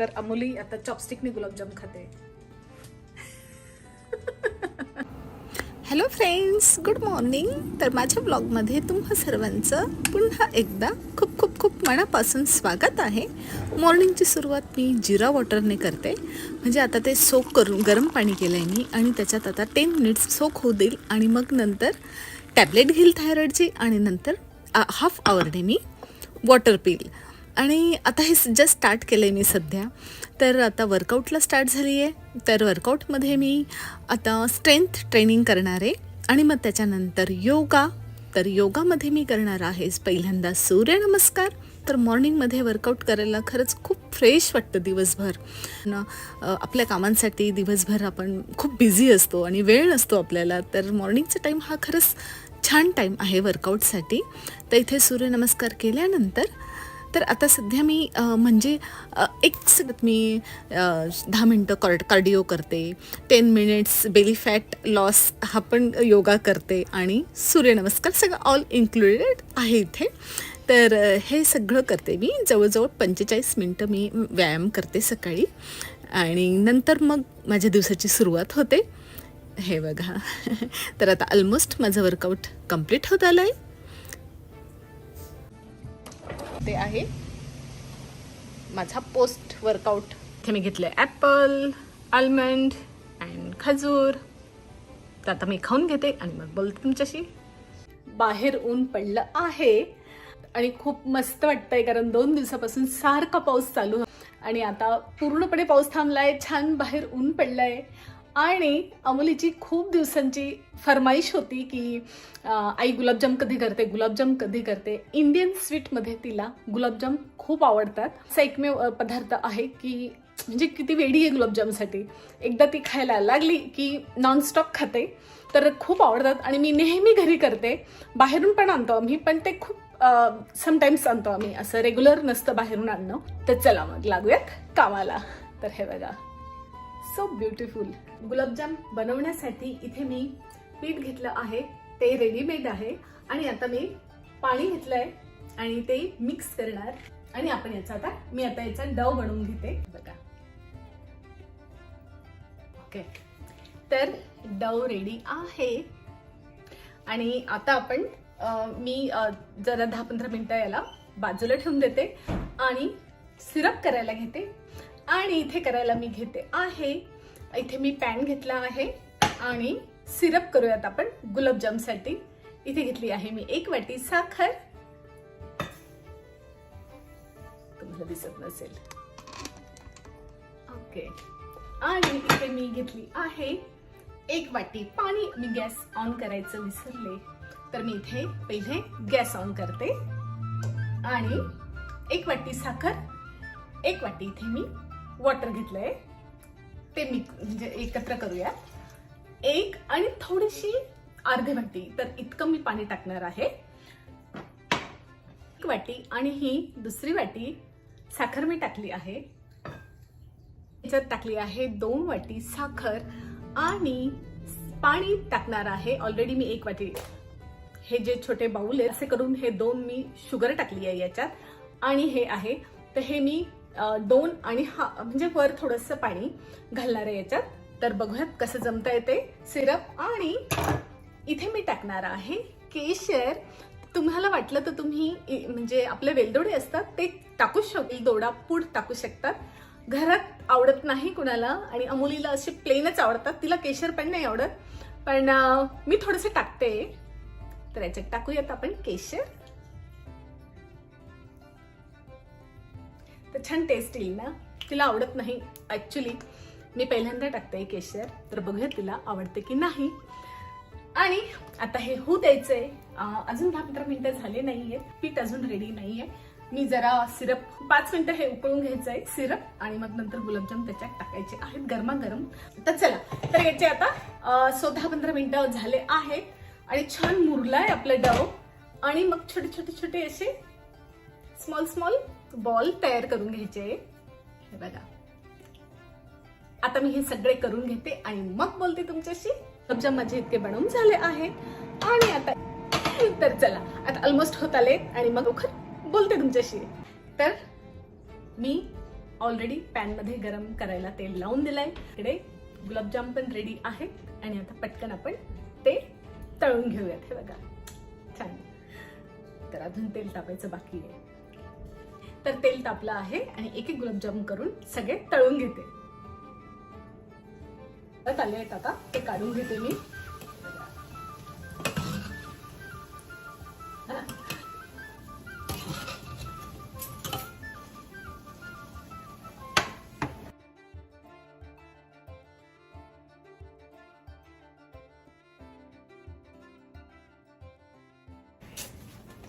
तर अमुली आता चॉपस्टिकने गुलाबजाम खाते. हॅलो फ्रेंड्स गुड मॉर्निंग तर माझ्या ब्लॉगमध्ये तुम्हा सर्वांचं पुन्हा एकदा खूप खूप खूप मनापासून स्वागत आहे. मॉर्निंगची सुरुवात मी जिरा वॉटरने करते. म्हणजे आता ते सोक करून गरम पाणी केलं आहे मी आणि त्याच्यात आता टेन मिनिट्स सोक होऊ देईल आणि मग नंतर टॅबलेट घेईल थायरॉईडची आणि नंतर हाफ आवरने मी वॉटर पिईल. आणि आता हे जस्ट स्टार्ट केलं आहे मी सध्या. तर आता वर्कआउटला स्टार्ट झाली आहे तर वर्कआउटमध्ये मी आता स्ट्रेंथ ट्रेनिंग करणार आहे. आणि मग त्याच्यानंतर योगा. तर योगामध्ये मी करणार आहे पहिल्यांदा सूर्यनमस्कार तर मॉर्निंगमध्ये वर्कआउट करायला खरंच खूप फ्रेश वाटतं दिवसभर. आपल्या कामांसाठी दिवसभर आपण खूप बिझी असतो आणि वेळ नसतो आपल्याला. तर मॉर्निंगचा टाईम हा खरंच छान टाईम आहे वर्कआउटसाठी तर इथे सूर्यनमस्कार केल्यानंतर तर आता सध्या मी म्हणजे एक सतत मी दहा मिनटं कॉर्ड कार्डिओ करते ten minutes belly fat loss हा पण योगा करते आणि सूर्यनमस्कार सगळं ऑल इन्क्लुडेड आहे इथे. तर हे सगळं करते मी. जवळजवळ पंचेचाळीस मिनटं मी व्यायाम करते सकाळी आणि नंतर मग माझ्या दिवसाची सुरुवात होते. हे बघा. तर आता ऑलमोस्ट माझं वर्कआउट कंप्लीट होत आलं आहे ते आहे. माझा पोस्ट वर्कआउट इथे मी घेतलं आहे ॲपल आल्मंड अँड खजूर. तर आता मी खाऊन घेते आणि मग बोलते तुमच्याशी. बाहेर ऊन पडलं आहे आणि खूप मस्त वाटतंय कारण दोन दिवसापासून सारखा पाऊस चालू. आहे. आणि आता पूर्णपणे पाऊस थांबलाय छान बाहेर ऊन पडलंय. आणि अमुलीची खूप दिवसांची फरमाईश होती की आई गुलाबजाम कधी करते गुलाबजाम कधी करते. इंडियन स्वीटमध्ये तिला गुलाबजाम खूप आवडतात. असा एकमेव पदार्थ आहे की म्हणजे किती वेडी आहे गुलाबजामसाठी. एकदा ती खायला लागली की नॉनस्टॉप खाते तर खूप आवडतात. आणि मी नेहमी घरी करते. बाहेरून पण आणतो आम्ही पण ते खूप समटाईम्स आणतो आम्ही. असं रेग्युलर नसतं बाहेरून आणणं. तर चला मग लागूयात कामाला. तर हे बघा. सो ब्युटिफुल गुलाबजाम बनवण्यासाठी इथे मी पीठ घेतलं आहे ते रेडीमेड आहे. आणि आता मी पाणी घेतलंय आणि ते मिक्स करणार. आणि आपण याचा आता मी आता याचा डव बनवून घेते. बघा. ओके तर डव रेडी आहे. आणि आता आपण मी जरा दहा पंधरा मिनटं याला बाजूला ठेवून देते. आणि सिरप करायला घेते. आणि इथे करायला मी घेते आहे. इथे मी पॅन घेतला आहे आणि सिरप करूयात आपण गुलाबजामसाठी इथे घेतली आहे मी एक वाटी साखर. तुम्हाला दिसत नसेल. ओके आणि इथे मी घेतली आहे एक वाटी पाणी. मी गॅस ऑन करायचं विसरले. तर मी इथे पहिले गॅस ऑन करते. आणि एक वाटी साखर. एक वाटी इथे मी वॉटर घेतलंय. ते मी म्हणजे एकत्र करूया. एक आणि थोडीशी अर्धी वाटी. तर इतकं मी पाणी टाकणार आहे. एक वाटी आणि ही दुसरी वाटी साखर मी टाकली आहे. याच्यात टाकली आहे दोन वाटी साखर आणि पाणी टाकणार आहे. ऑलरेडी मी एक वाटी हे जे छोटे बाऊल आहे असे करून हे दोन मी शुगर टाकली आहे याच्यात. आणि हे आहे तर हे मी दोन आणि हा म्हणजे वर थोडंसं पाणी घालणार आहे याच्यात. तर बघूयात कसं जमता येते. सिरप आणि इथे मी टाकणार आहे केशर. तुम्हाला वाटलं तर तुम्ही इ- म्हणजे आपले वेलदोडे असतात ते टाकू शकतील दोडा पूड टाकू शकतात. घरात आवडत नाही कुणाला आणि अमुलीला असे प्लेनच आवडतात. तिला केशर पण नाही आवडत. पण मी थोडंसं टाकते. तर याच्यात टाकूयात आपण केशर. तर छान टेस्ट येईल ना? तिला आवडत नाही. ॲक्च्युली मी पहिल्यांदा टाकते केशर तर बघूया तिला आवडते की नाही. आणि आता हे होऊ द्यायचंय. अजून दहा पंधरा मिनिटं झाले नाहीये. पीठ अजून रेडी नाहीये. मी जरा सिरप पाच मिनिटं हे उकळून घ्यायचंय सिरप आणि मग नंतर गुलाबजाम त्याच्यात टाकायचे आहेत गरमागरम. तर चला तर याचे आता सो दहा पंधरा मिनिटं झाले आहेत. आणि छान मुरलाय आपलं डव. आणि मग छोटे छोटे छोटे असे स्मॉल स्मॉल बॉल तयार करून घ्यायचे. हे बघा. आता मी हे सगळे करून घेते आणि मग बोलते तुमच्याशी. तुमच्या माझे इतके बनवून झाले आहेत आणि आता तर चला आता ऑलमोस्ट होत आले आणि मग लवकर बोलते तुमच्याशी. तर मी ऑलरेडी पॅनमध्ये गरम करायला तेल लावून दिलंय. इकडे गुलाबजाम पण रेडी आहेत. आणि आता पटकन आपण ते तळून घेऊयात. हे बघा. छान. तर अजून तेल तापायचं बाकी आहे. तर तेल तापलं आहे आणि एक एक गुलाबजाम करून सगळे तळून घेते. परत आले आहेत आता ते काढून घेते मी.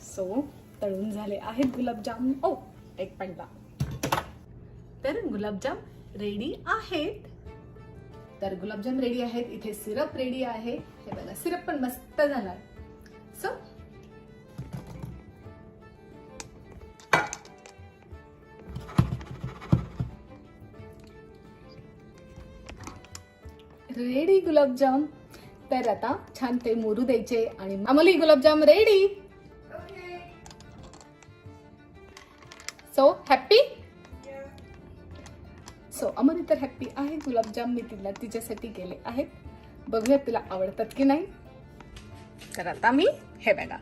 सो तळून झाले आहेत गुलाबजाम. ओ एक पडला तर गुलाबजाम रेडी आहेत. तर गुलाबजाम रेडी आहेत. इथे सिरप रेडी आहे. हे बघा सिरप पण मस्त झाला सो रेडी गुलाबजाम. तर आता छान ते मोरू द्यायचे आणि मामूली गुलाबजाम रेडी सो हॅप्पी सो अमरी तर हॅप्पी आहे. गुलाबजाम मी तिला तिच्यासाठी केले आहेत. बघूया तिला आवडतात की नाही. तर आता मी हे बघा.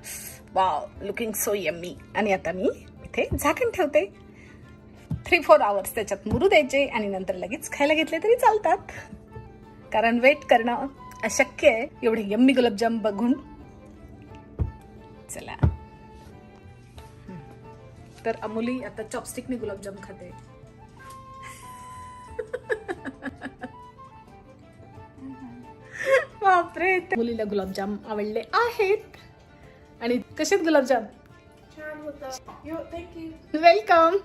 वाव लुकिंग सो यम्मी आणि आता मी इथे झाकण ठेवते. थ्री फोर आवर्स त्याच्यात मुरू द्यायचे आणि नंतर लगेच खायला घेतले तरी चालतात. कारण वेट करणं अशक्य आहे. एवढे यम्मी गुलाबजाम बघून. चला. तर अमोली आता चॉपस्टिकने गुलाबजाम खाते. बापरे मुलीला गुलाबजाम आवडले आहेत. आणि कसे आहेत गुलाबजाम वेलकम